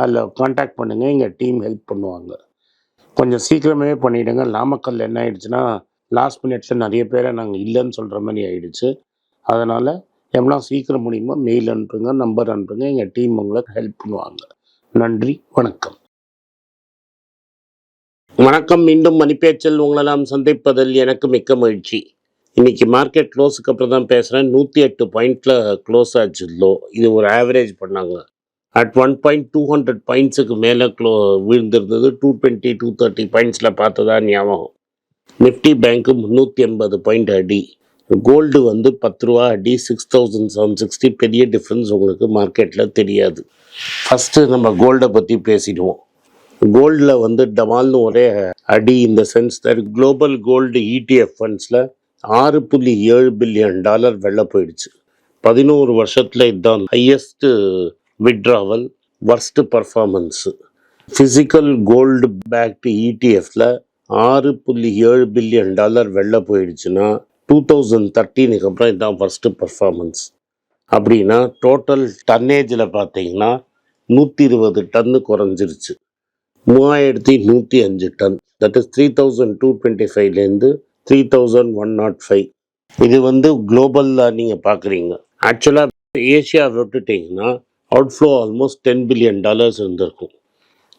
அதில் காண்டாக்ட் பண்ணுங்கள் எங்கள் டீம் ஹெல்ப் பண்ணுவாங்க. கொஞ்சம் சீக்கிரமே பண்ணிவிடுங்க நாமக்கல் என்ன ஆயிடுச்சுன்னா லாஸ்ட் மினிட்ஸில் நிறைய பேரை நாங்கள் இல்லைன்னு சொல்கிற மாதிரி ஆயிடுச்சு. அதனால் எவ்வளோ சீக்கிரம் முடியுமோ மெயில் அனுப்புங்க நம்பர் அனுப்புங்க எங்கள் டீம் உங்களுக்கு ஹெல்ப் பண்ணுவாங்க. நன்றி வணக்கம். வணக்கம் மீண்டும் மணிப்பேச்சல் உங்களெல்லாம் சந்திப்பதில் எனக்கு மிக்க மகிழ்ச்சி. இன்றைக்கி மார்க்கெட் க்ளோஸுக்கு அப்புறம் தான் பேசுகிறேன் நூற்றி எட்டு பாயிண்டில் க்ளோஸ் ஆச்சு லோ. இது ஒரு ஆவரேஜ் பண்ணாங்க. At one point two hundred பாயிண்ட்ஸுக்கு மேலே க்ளோ விழுந்திருந்தது. டூ டுவெண்ட்டி டூ தேர்ட்டி பாயிண்ட்ஸில் பார்த்ததா ஞாபகம். நிஃப்டி பேங்க்கு முந்நூற்றி எண்பது பாயிண்ட் அடி. கோல்டு வந்து பத்து ரூபா அடி. சிக்ஸ் தௌசண்ட் செவன் சிக்ஸ்டி பெரிய டிஃப்ரென்ஸ் உங்களுக்கு மார்க்கெட்டில் தெரியாது. ஃபஸ்ட்டு நம்ம கோல்டை பற்றி பேசிடுவோம். கோல்டில் வந்து டமால்னு ஒரே அடி இந்த since that global gold ETF ஃபண்ட்ஸில் ஆறு புள்ளி ஏழு பில்லியன் டாலர் வெளில போயிடுச்சு. பதினோரு வருஷத்தில் இதுதான் highest withdrawal worst performance physical gold backed இடிஎஃப்ல ஆறு புள்ளி ஏழு பில்லியன் டாலர் வெளில போயிடுச்சுன்னா டூ தௌசண்ட் தேர்ட்டீனுக்கு அப்புறம் இதுதான் ஃபர்ஸ்ட் பர்ஃபார்மன்ஸ் அப்படின்னா டோட்டல் டன்னேஜில் பார்த்தீங்கன்னா நூற்றி இருபது டன்னு குறைஞ்சிருச்சு. மூவாயிரத்தி நூற்றி அஞ்சு ton. That is three thousand two twenty ஃபைவ்லேருந்து three thousand one nought five இது வந்து குளோபலில் நீங்கள் பார்க்குறீங்க ஆக்சுவலாக ஏஷியா விட்டுட்டிங்கன்னா outflow almost ten billion dollars இருந்திருக்கும்.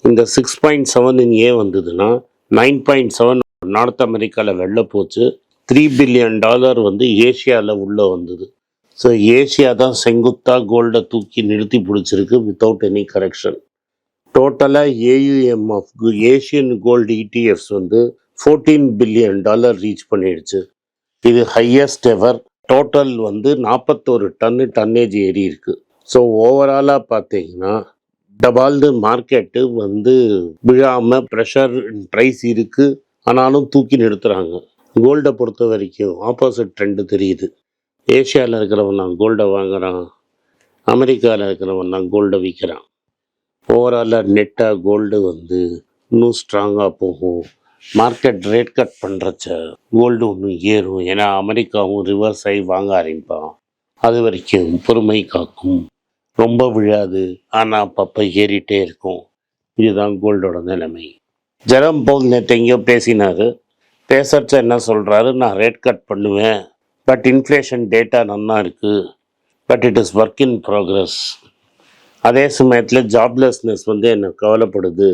இந்த சிக்ஸ் பாயிண்ட் செவன் ஏன் வந்ததுன்னா நைன் பாயிண்ட் செவன் நார்த் அமெரிக்காவில் வெளில போச்சு. த்ரீ பில்லியன் டாலர் வந்து ஏஷியாவில் உள்ளே வந்தது. ஸோ ஏஷியா தான் செங்குத்தா கோல்டை தூக்கி நிறுத்தி பிடிச்சிருக்கு வித்தவுட் எனி கரெக்ஷன் டோட்டலாக AUM of Asian gold ETFs வந்து ஃபோர்டீன் பில்லியன் டாலர் ரீச் பண்ணிடுச்சு. இது ஹையஸ்ட் எவர் டோட்டல் வந்து நாற்பத்தோரு டன்னு டன்னேஜ் ஏறி இருக்குது ஸோ ஓவராலாக பார்த்தீங்கன்னா டபால்டு மார்க்கெட்டு வந்து விழாமல் ப்ரெஷர் ப்ரைஸ் இருக்குது ஆனாலும் தூக்கி நிறுத்துகிறாங்க கோல்டை பொறுத்த வரைக்கும் ஆப்போசிட் ட்ரெண்டு தெரியுது. ஏஷியாவில் இருக்கிறவன் நான் கோல்டை வாங்குறான். அமெரிக்காவில் இருக்கிறவன் நான் கோல்டை விற்கிறான் ஓவராலாக நெட்டாக கோல்டு வந்து இன்னும் ஸ்ட்ராங்காக போகும். மார்க்கெட் ரேட் கட் பண்ணுறச்ச கோல்டு ஒன்று ஏறும். ஏன்னா அமெரிக்காவும் ரிவர்ஸ் ஆகி வாங்க ஆரம்பிப்பான். அது வரைக்கும் பொறுமை காக்கும். ரொம்ப விழாது. ஆனால் அப்பப்போ ஏறிட்டே இருக்கும். இதுதான் கோல்டோட நிலைமை. ஜெரம் போல் நேற்று எங்கேயோ பேசினார். பேசுறச்ச என்ன சொல்கிறாரு நான் ரேட் கட் பண்ணுவேன். பட் இன்ஃப்ளேஷன் டேட்டா நல்லா இருக்குது but it is work in progress அதே சமயத்தில் ஜாப்லெஸ்னஸ் வந்து என்னை கவலைப்படுது.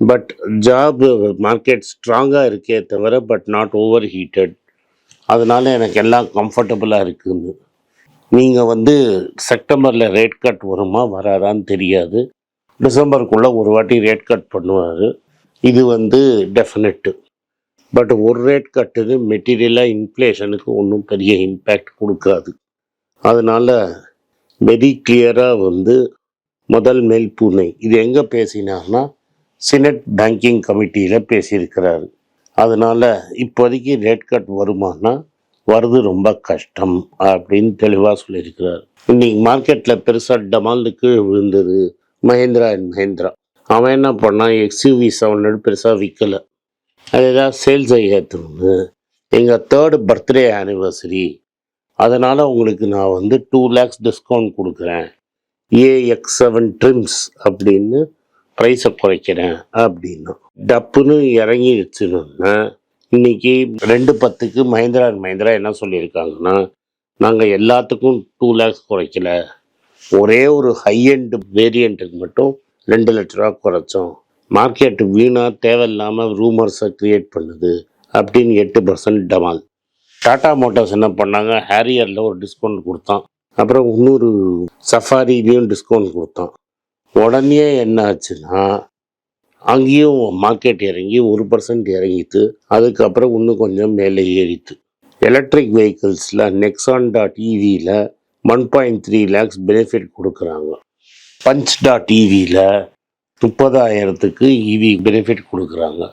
பட் ஜாப் மார்க்கெட் ஸ்ட்ராங்காக இருக்கே தவிர பட் நாட் ஓவர் ஹீட்டட் அதனால எனக்கு எல்லாம் கம்ஃபர்டபுளாக இருக்குதுன்னு நீங்கள் வந்து செப்டம்பரில் ரேட் கட் வருமா வராதான்னு தெரியாது. டிசம்பருக்குள்ளே ஒரு வாட்டி ரேட் கட் பண்ணுவார். இது வந்து டெஃபினட்டு பட் ஒரு ரேட் கட்டுது மெட்டீரியலாக இன்ஃப்ளேஷனுக்கு ஒன்றும் பெரிய இம்பேக்ட் கொடுக்காது. அதனால் வெரி கிளியராக வந்து முதல் மேல் பூனை. இது எங்கே பேசினார்னா சினட் பேங்கிங் கமிட்டியில் பேசியிருக்கிறாரு. அதனால் இப்போதைக்கு ரேட் கட் வருமானா வருது ரொம்ப கஷ்டம் அப்படின்னு தெளிவாக சொல்லியிருக்கிறார். இன்னைக்கு மார்க்கெட்டில் பெருசாக டமால்னு கீழே விழுந்தது மஹேந்திரா அண்ட் மஹேந்திரா அவன் என்ன பண்ணான்? எக்ஸ்யூவி செவன் ஹண்ட்ரட் பெருசாக விற்கலை அது ஏதாவது சேல்ஸை ஏற்றணும்னு எங்கள் தேர்டு பர்த்டே ஆனிவர்சரி அதனால் உங்களுக்கு நான் வந்து டூ லேக்ஸ் டிஸ்கவுண்ட் கொடுக்குறேன். ஏஎக்ஸ் செவன் ட்ரிம்ஸ் அப்படின்னு ப்ரைஸை குறைக்கிறேன் அப்படின்னா. டப்புன்னு இறங்கிடுச்சுன்னா இன்னைக்கு ரெண்டு பத்துக்கு மஹிந்திரா அண்ட் மஹிந்திரா என்ன சொல்லியிருக்காங்கன்னா நாங்கள் எல்லாத்துக்கும் டூ லேக்ஸ் குறைக்கல. ஒரே ஒரு ஹை எண்ட் வேரியண்ட்டுக்கு மட்டும் ரெண்டு லட்ச ரூபா குறைச்சோம். மார்க்கெட் வீணாக தேவையில்லாமல் ரூமர்ஸை க்ரியேட் பண்ணுது அப்படின்னு எட்டு பர்சன்ட் டமால். டாடா மோட்டார்ஸ் என்ன பண்ணாங்க? ஹேரியரில் ஒரு டிஸ்கவுண்ட் கொடுத்தான். அப்புறம் இன்னொரு சஃபாரிலையும் டிஸ்கவுண்ட் கொடுத்தான். உடனே என்ன ஆச்சுன்னா அங்கேயும் மார்க்கெட் இறங்கி ஒரு பர்சன்ட் இறங்கிட்டு அதுக்கப்புறம் இன்னும் கொஞ்சம் மேலே ஏறித்து எலக்ட்ரிக் வெஹிக்கிள்ஸில் Nexon dot இவியில் one point three lakhs benefit கொடுக்குறாங்க. பஞ்ச் டாட் இவியில் முப்பதாயிரத்துக்கு இவி பெனிஃபிட் கொடுக்குறாங்க.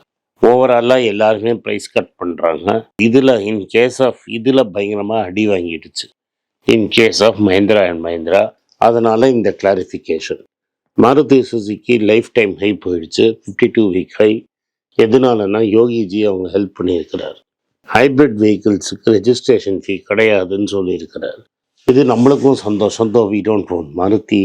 ஓவராலாக எல்லாருமே ப்ரைஸ் கட் பண்ணுறாங்க இதில் இன் கேஸ் ஆஃப் இதில் பயங்கரமாக அடி வாங்கிடுச்சு. In case of Mahindra and Mahindra அதனால் இந்த clarification Maruti Suzuki lifetime high போயிடுச்சு. ஃபிஃப்டி டூ வீக் ஹை எதனாலன்னா யோகிஜி அவங்க ஹெல்ப் பண்ணியிருக்கிறார். ஹைப்ரிட் வெஹிக்கிள்ஸுக்கு ரெஜிஸ்ட்ரேஷன் ஃபீ கிடையாதுன்னு சொல்லியிருக்கிறார். இது நம்மளுக்கும் சந்தோஷம். Though we don't own Maruti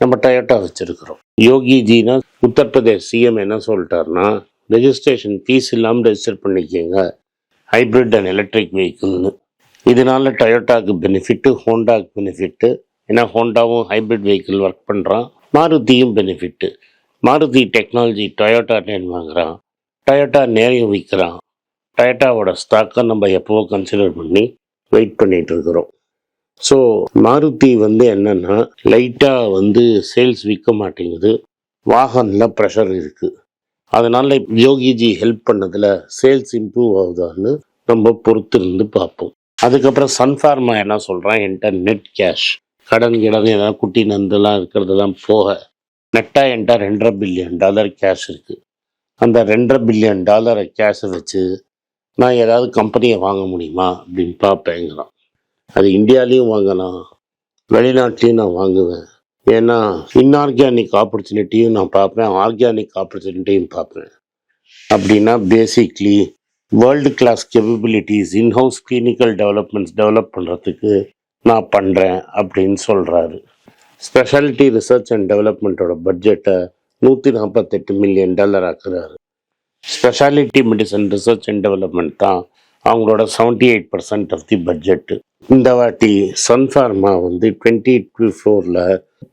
நம்ம டயோட்டா வச்சிருக்கிறோம். யோகிஜினா உத்தரப்பிரதேஷ் சிஎம் என்ன சொல்லிட்டாருன்னா ரெஜிஸ்ட்ரேஷன் ஃபீஸ் இல்லாமல் ரெஜிஸ்டர் பண்ணிக்கோங்க. ஹைப்ரிட் அண்ட் எலக்ட்ரிக் வெஹிக்கிள்னு இதனால டயோட்டாக்கு பெனிஃபிட்டு ஹோண்டாக்கு பெனிஃபிட்டு ஏன்னா ஹோண்டாவும் ஹைப்ரிட் வெஹிக்கிள் ஒர்க் பண்ணுறான் மாருதியும் benefit Maruti technology Toyota name வாங்குறான். டொயோட்டா நேரையும் விற்கிறான். டொயோட்டாவோட ஸ்டாக்கை நம்ம எப்போவோ கன்சிடர் பண்ணி வெயிட் பண்ணிகிட்டு இருக்கிறோம். ஸோ மாருதி வந்து என்னென்னா லைட்டாக வந்து சேல்ஸ் விற்க மாட்டேங்குது. வாகனில் ப்ரெஷர் இருக்குது அதனால் யோகிஜி ஹெல்ப் பண்ணதில் சேல்ஸ் இம்ப்ரூவ் ஆகுதான்னு நம்ம பொறுத்து இருந்து பார்ப்போம். அதுக்கப்புறம் சன்ஃபார்மா என்ன சொல்கிறான் என்கிட்ட நெட் கேஷ் கடன் கிடன் ஏதாவது குட்டி நந்தெல்லாம் இருக்கிறதெல்லாம் போக நெட்டாக என்கிட்ட ரெண்டரை பில்லியன் டாலர் கேஷ் இருக்குது அந்த ரெண்டரை பில்லியன் டாலரை கேஷை வச்சு நான் ஏதாவது கம்பெனியை வாங்க முடியுமா அப்படின்னு பார்ப்பேங்கிறான். அது இந்தியாலேயும் வாங்கலாம் வெளிநாட்டிலையும் நான் வாங்குவேன். ஏன்னா இன்ஆர்கானிக் ஆப்பர்ச்சுனிட்டியும் நான் பார்ப்பேன் ஆர்கானிக் ஆப்பர்ச்சுனிட்டியும் பார்ப்பேன். அப்படின்னா basically world class capabilities in house clinical developments develop பண்ணுறதுக்கு நான் பண்ணுறேன் அப்படின்னு சொல்கிறாரு ஸ்பெஷாலிட்டி ரிசர்ச் அண்ட் டெவலப்மெண்ட்டோட பட்ஜெட்டை நூற்றி நாற்பத்தெட்டு million dollar ஆக்குறாரு. Speciality medicine research and development தான் அவங்களோட seventy eight percent of the budget இந்த வாட்டி சன்ஃபார்மா வந்து டுவெண்ட்டி டூ ஃபோரில்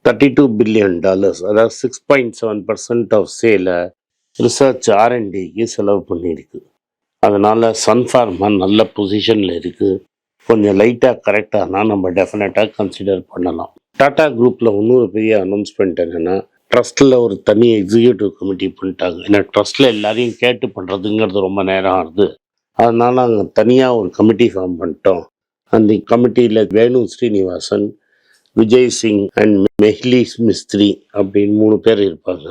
தேர்ட்டி டூ பில்லியன் டாலர்ஸ் அதாவது six point seven percent of சேலை ரிசர்ச் ஆர்என்டிக்கு செலவு பண்ணியிருக்கு. அதனால் சன்ஃபார்மா நல்ல பொசிஷனில் இருக்குது கொஞ்சம் லைட்டாக கரெக்டானா நம்ம டெஃபினட்டாக கன்சிடர் பண்ணலாம். டாடா குரூப்பில் இன்னொரு பெரிய அனௌன்ஸ்மெண்ட் என்னென்னா ட்ரஸ்ட்டில் ஒரு தனி எக்ஸிக்யூட்டிவ் கமிட்டி பண்ணிட்டாங்க. ஏன்னா ட்ரஸ்ட்டில் எல்லாரையும் கேட்டு பண்ணுறதுங்கிறது ரொம்ப நேரம் ஆகுது அதனால் நாங்கள் தனியாக ஒரு கமிட்டி ஃபார்ம் பண்ணிட்டோம். அந்த கமிட்டியில் வேணு ஸ்ரீனிவாசன் விஜய் சிங் அண்ட் மெஹ்லி மிஸ்திரி அப்படின்னு மூணு பேர் இருப்பாங்க.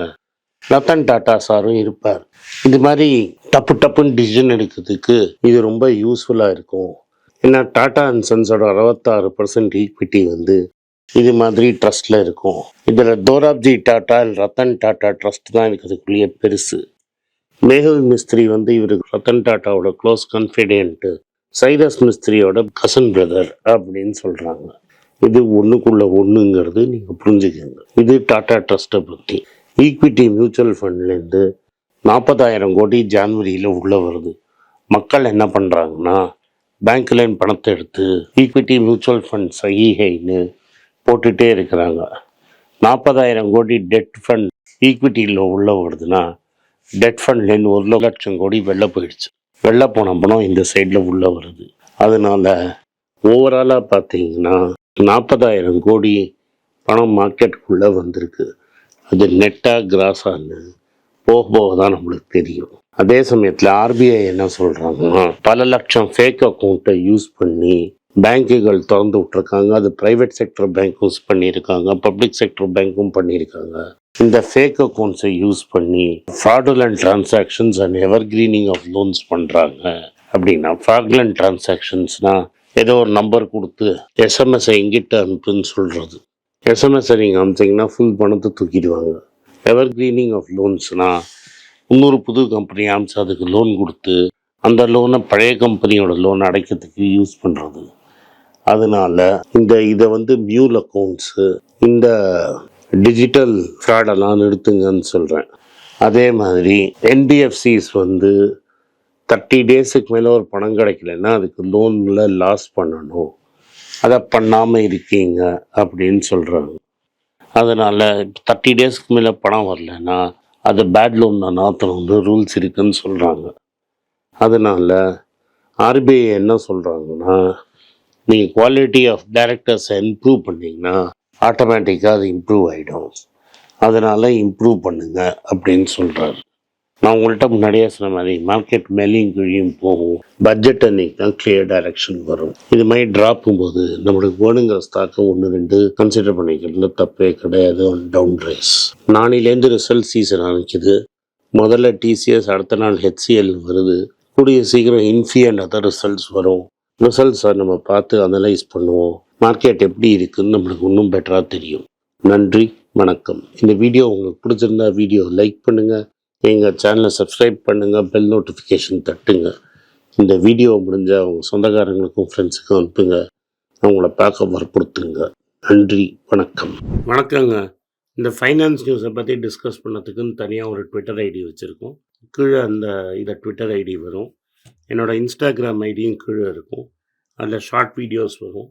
ரத்தன் டாட்டா சாரும் இருப்பார். இது மாதிரி டப்பு டப்புன்னு டிசிஷன் எடுக்கிறதுக்கு இது ரொம்ப யூஸ்ஃபுல்லாக இருக்கும். ஏன்னா டாடா அண்ட் சன்ஸோட அறுபத்தாறு பர்சன்ட் ஈக்விட்டி வந்து இது மாதிரி ட்ரஸ்ட்டில் இருக்கும். இதில் தோராப்ஜி டாட்டா ரத்தன் டாட்டா ட்ரஸ்ட் தான் இருக்கிறதுக்குள்ளேயே பெருசு. மேகல் மிஸ்திரி வந்து இவருக்கு ரத்தன் டாட்டாவோட க்ளோஸ் கன்ஃபிடென்ட்டு சைரஸ் மிஸ்திரியோட கசன் பிரதர் அப்படின்னு சொல்கிறாங்க இது ஒன்றுக்குள்ள ஒன்றுங்கிறது நீங்கள் புரிஞ்சுக்கங்க. இது டாட்டா ட்ரஸ்ட்டை பற்றி ஈக்விட்டி மியூச்சுவல் ஃபண்ட்லேருந்து நாற்பதாயிரம் கோடி ஜான்வரியில் உள்ளே வருது. மக்கள் என்ன பண்ணுறாங்கன்னா பேங்க்லேருந்து பணத்தை எடுத்து ஈக்விட்டி மியூச்சுவல் ஃபண்ட் சகிஹைன்னு போட்டுகிட்டே இருக்கிறாங்க. நாற்பதாயிரம் கோடி டெட் ஃபண்ட் ஈக்விட்டியில் உள்ள வருதுன்னா டெட் ஃபண்ட்லேருந்து ஒரு லட்சம் கோடி வெளில போயிடுச்சு. வெளில போன பணம் இந்த சைடில் உள்ளே வருது. அதனால ஓவராலாக பார்த்தீங்கன்னா நாற்பதாயிரம் கோடி பணம் மார்க்கெட்டுக்குள்ளே வந்திருக்கு. அது நெட்டாக கிராஸான்னு போக போக தான் நம்மளுக்கு தெரியும். அதே சமயத்தில் ஆர்பிஐ என்ன சொல்கிறாங்கன்னா பல லட்சம் ஃபேக் அக்கௌண்ட்டை யூஸ் பண்ணி பேங்குகள் திறந்து விட்ருக்காங்க அது ப்ரைவேட் செக்டர் பேங்க் யூஸ் பண்ணியிருக்காங்க. பப்ளிக் செக்டர் பேங்க்கும் பண்ணியிருக்காங்க. இந்த ஃபேக் அக்கௌண்ட்ஸை யூஸ் பண்ணி fraudulent transactions and evergreening of loans பண்ணுறாங்க அப்படின்னா ஃப்ராடுலண்ட் டிரான்சாக்ஷன்ஸ்னால் ஏதோ ஒரு நம்பர் கொடுத்து எஸ்எம்எஸ்ஸை எங்கிட்ட அனுப்புன்னு சொல்கிறது எஸ்எம்எஸ்ஸை நீங்கள் அனுப்பிச்சிங்கன்னா ஃபுல் பணத்தை தூக்கிடுவாங்க. எவர் கிரீனிங் ஆஃப் லோன்ஸ்னால் இன்னொரு புது கம்பெனி அனுப்பிச்சு அதுக்கு லோன் கொடுத்து அந்த லோனை பழைய கம்பெனியோட லோன் அடைக்கிறதுக்கு யூஸ் பண்ணுறது அதனால் இந்த இதை வந்து மியூல் அக்கௌண்ட்ஸு இந்த டிஜிட்டல் ஃப்ராடெல்லாம் நிறுத்துங்கன்னு சொல்கிறேன் அதே மாதிரி என்பிஎஃப்சிஸ் வந்து தேர்ட்டி டேஸுக்கு மேலே ஒரு பணம் கிடைக்கலன்னா அதுக்கு லோனில் லாஸ் பண்ணணும். அதை பண்ணாமல் இருக்கீங்க அப்படின்னு சொல்கிறாங்க அதனால் தேர்ட்டி டேஸ்க்கு மேலே பணம் வரலன்னா அது பேட் லோன் தான். வந்து ரூல்ஸ் இருக்குன்னு சொல்கிறாங்க அதனால் ஆர்பிஐ என்ன சொல்கிறாங்கன்னா நீங்கள் குவாலிட்டி ஆஃப் டேரக்டர்ஸை இம்ப்ரூவ் பண்ணிங்கன்னா ஆட்டோமேட்டிக்காக அது இம்ப்ரூவ் ஆகிடும் அதனால் இம்ப்ரூவ் பண்ணுங்கள் அப்படின்னு சொல்கிறாரு நான் உங்கள்கிட்ட முன்னாடியே சொன்ன மாதிரி மார்க்கெட் மேலேயும் கீழியும் போகும். பட்ஜெட் அன்னைக்கு தான் கிளியர் டைரக்ஷன் வரும். இது மாதிரி ட்ராப்பும் போது நம்மளுக்கு வேணுங்கிற ஸ்டாக்கை ஒன்று ரெண்டு கன்சிடர் பண்ணிக்கிறதுல தப்பே கிடையாது. டவுன் ரைஸ் நாளையிலேருந்து ரிசல்ட் சீசன் ஆரம்பிக்குது. முதல்ல டிசிஎஸ் அடுத்த நாள் ஹெச்சிஎல் வருது. கூடிய சீக்கிரம் இன்ஃபி அண்ட் அதர் ரிசல்ட்ஸ் வரும். ரிசல்ட்ஸை நம்ம பார்த்து அனலைஸ் பண்ணுவோம். மார்க்கெட் எப்படி இருக்குன்னு நம்மளுக்கு இன்னும் பெட்டராக தெரியும். நன்றி வணக்கம். இந்த வீடியோ உங்களுக்கு பிடிச்சிருந்தா வீடியோ லைக் பண்ணுங்கள் எங்கள் சேனலை சப்ஸ்கிரைப் பண்ணுங்கள் பெல் நோட்டிஃபிகேஷன் தட்டுங்க. இந்த வீடியோ முடிஞ்ச அவங்க சொந்தக்காரங்களுக்கும் ஃப்ரெண்ட்ஸுக்கும் அனுப்புங்க. அவங்கள பார்க்க வற்புறுத்துங்க. நன்றி வணக்கம். வணக்கங்க. இந்த ஃபைனான்ஸ் நியூஸை பற்றி டிஸ்கஸ் பண்ணதுக்குன்னு தனியாக ஒரு ட்விட்டர் ஐடி வச்சுருக்கோம். கீழே அந்த இதை ட்விட்டர் ஐடி வரும். என்னோடய இன்ஸ்டாகிராம் ஐடியும் கீழே இருக்கும். அதில் ஷார்ட் வீடியோஸ் வரும்.